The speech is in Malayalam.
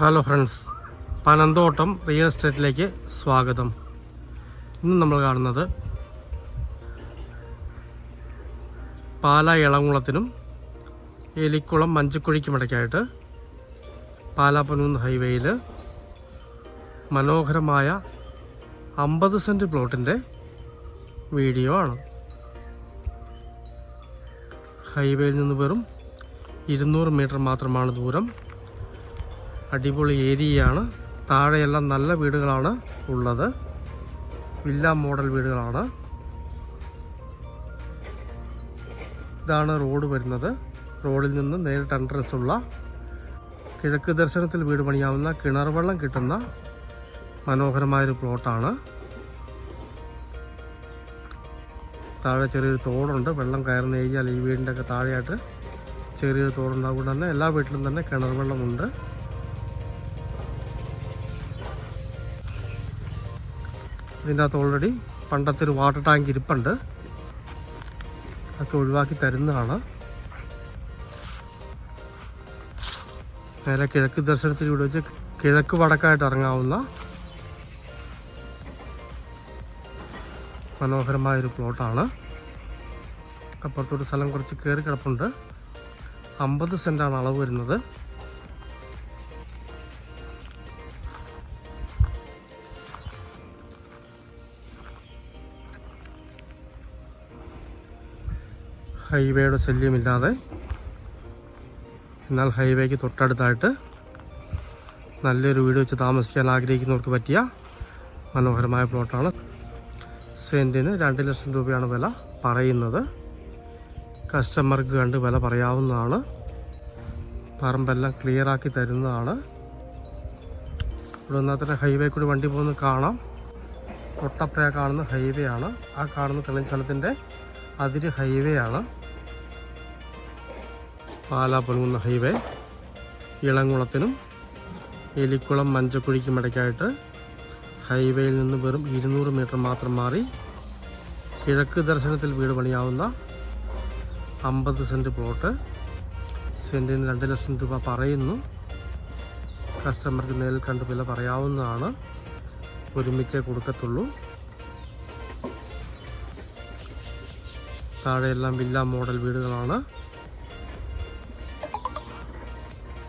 ഹലോ ഫ്രണ്ട്സ് പനന്തോട്ടം റിയൽ എസ്റ്റേറ്റിലേക്ക് സ്വാഗതം. ഇന്ന് നമ്മൾ കാണുന്നത് പാല ഇളംകുളത്തിനും എലിക്കുളം മഞ്ചക്കുഴിക്കും ഇടയ്ക്കായിട്ട് പാലാപ്പനൂന്ന് ഹൈവേയിൽ മനോഹരമായ അമ്പത് സെന്റ് പ്ലോട്ടിന്റെ വീഡിയോ ആണ്. ഹൈവേയിൽ നിന്ന് വെറും ഇരുന്നൂറ് മീറ്റർ മാത്രമാണ് ദൂരം. അടിപൊളി ഏരിയയാണ്. താഴെയെല്ലാം നല്ല വീടുകളാണ് ഉള്ളത്. വില്ല മോഡൽ വീടുകളാണ്. ഇതാണ് റോഡ് വരുന്നത്. റോഡിൽ നിന്ന് നേരിട്ട് അഡ്രസ് ഉള്ള കിഴക്ക് ദർശനത്തിൽ വീട് പണിയാവുന്ന കിണർ വെള്ളം കിട്ടുന്ന മനോഹരമായൊരു പ്ലോട്ടാണ് താഴെ ചെറിയൊരു തോടുണ്ട്. വെള്ളം കയറുന്ന ഏരിയയിൽ ഈ വീടിന്റെ ഒക്കെ താഴെയായിട്ട് ചെറിയൊരു തോടുണ്ട് അതുകൊണ്ട് തന്നെ എല്ലാ വീട്ടിലും തന്നെ കിണർ വെള്ളമുണ്ട് ഇതിന്റെ അകത്ത് ഓൾറെഡി പണ്ടത്തെ ഒരു വാട്ടർ ടാങ്ക് ഇരിപ്പുണ്ട്. ഒക്കെ ഒഴിവാക്കി തരുന്നതാണ്. നേരെ കിഴക്ക് ദർശനത്തിലൂടെ വെച്ച് കിഴക്ക് വടക്കായിട്ട് ഇറങ്ങാവുന്ന മനോഹരമായൊരു പ്ലോട്ടാണ് അപ്പുറത്തോട്ട് സ്ഥലം കുറച്ച് കയറി കിടപ്പുണ്ട്. അമ്പത് സെന്റാണ് അളവ് വരുന്നത്. ഹൈവേയുടെ ശല്യമില്ലാതെ എന്നാൽ ഹൈവേക്ക് തൊട്ടടുത്തായിട്ട് നല്ലൊരു വീട് വെച്ച് താമസിക്കാൻ ആഗ്രഹിക്കുന്നവർക്ക് പറ്റിയ മനോഹരമായ പ്ലോട്ടാണ്. സെന്റിന് രണ്ട് ലക്ഷം രൂപയാണ് വില പറയുന്നത്. കസ്റ്റമർക്ക് കണ്ട് വില പറയാവുന്നതാണ്. പറമ്പെല്ലാം ക്ലിയർ ആക്കി തരുന്നതാണ്. ഇവിടെ നിന്നാൽ ഹൈവേ കൂടി വണ്ടി പോകുന്നത് കാണാം. തൊട്ടപ്പുറ കാണുന്ന ഹൈവേ ആണ് ആ കാണുന്ന തെളിഞ്ഞ സ്ഥലത്തിന്റെ അതിര് ഹൈവേ ആണ് പാലാ പൊങ്ങുന്ന ഹൈവേ. ഇളംകുളത്തിനും എലിക്കുളം മഞ്ചക്കുഴിക്കും ഇടയ്ക്കായിട്ട് ഹൈവേയിൽ നിന്ന് വെറും ഇരുന്നൂറ് മീറ്റർ മാത്രം മാറി കിഴക്ക് ദർശനത്തിൽ വീട് പണിയാവുന്ന അമ്പത് സെന്റ് പ്ലോട്ട്. സെന്റിന് രണ്ട് ലക്ഷം രൂപ പറയുന്നു. കസ്റ്റമർക്ക് നേരിൽ കണ്ട് വില പറയാവുന്നതാണ്. ഒരുമിച്ചേ കൊടുക്കത്തുള്ളൂ. താഴെയെല്ലാം വില്ല മോഡൽ വീടുകളാണ്.